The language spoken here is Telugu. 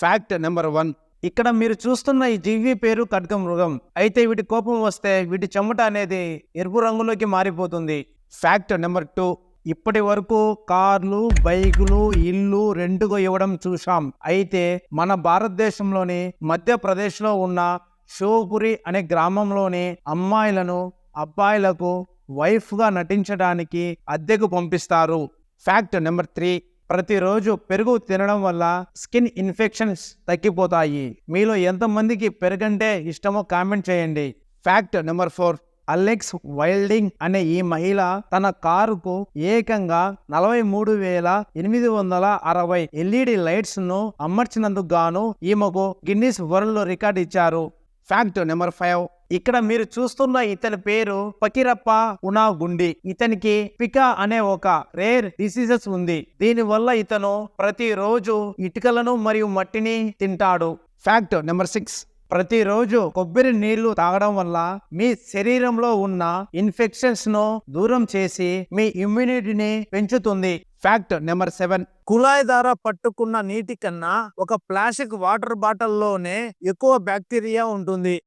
ఫ్యాక్ట్ నెంబర్ వన్ ఇక్కడ మీరు చూస్తున్న ఈ జీవి పేరు ఖడ్గ మృగం. అయితే వీటి కోపం వస్తే వీటి చెమట అనేది ఎరుపు రంగులోకి మారిపోతుంది. ఫ్యాక్ట్ నెంబర్ టూ ఇప్పటి వరకు కార్లు బైకులు ఇల్లు రెండుగా ఇవ్వడం చూశాం. అయితే మన భారతదేశంలోని మధ్యప్రదేశ్లో ఉన్న షోపురి అనే గ్రామంలోని అమ్మాయిలను అబ్బాయిలకు వైఫ్గా నటించడానికి అద్దెకు పంపిస్తారు. ఫ్యాక్ట్ నెంబర్ త్రీ ప్రతిరోజు పెరుగు తినడం వల్ల స్కిన్ ఇన్ఫెక్షన్స్ తగ్గిపోతాయి. మీలో ఎంతమందికి పెరుగంటే ఇష్టమో కామెంట్ చేయండి. Fact number four Alex Wilding అనే ఈ మహిళ తన కారుకు ఏకంగా నలభై మూడు వేల ఎనిమిది వందల అరవై ఎల్ఈడి లైట్స్ను అమర్చినందుకు గాను ఈమెకు గిన్నిస్ వరల్డ్ రికార్డ్ ఇచ్చారు. ఫ్యాక్ట్ నెంబర్ ఫైవ్ ఇక్కడ మీరు చూస్తున్న ఇతని పేరు ఫకీరప్ప ఉనాగుండి. ఇతనికి పికా అనే ఒక రేర్ డిసీజెస్ ఉంది. దీని వల్ల ఇతను ప్రతిరోజు ఇటుకలను మరియు మట్టిని తింటాడు. ఫ్యాక్ట్ నెంబర్ సిక్స్ ప్రతిరోజు కొబ్బరి నీళ్ళు తాగడం వల్ల మీ శరీరంలో ఉన్న ఇన్ఫెక్షన్స్ను దూరం చేసి మీ ఇమ్యూనిటీని పెంచుతుంది. Fact number seven. కుళాయి ద్వారా పట్టుకున్న నీటి కన్నా ఒక ప్లాస్టిక్ వాటర్ బాటిల్లోనే ఎక్కువ బ్యాక్టీరియా ఉంటుంది.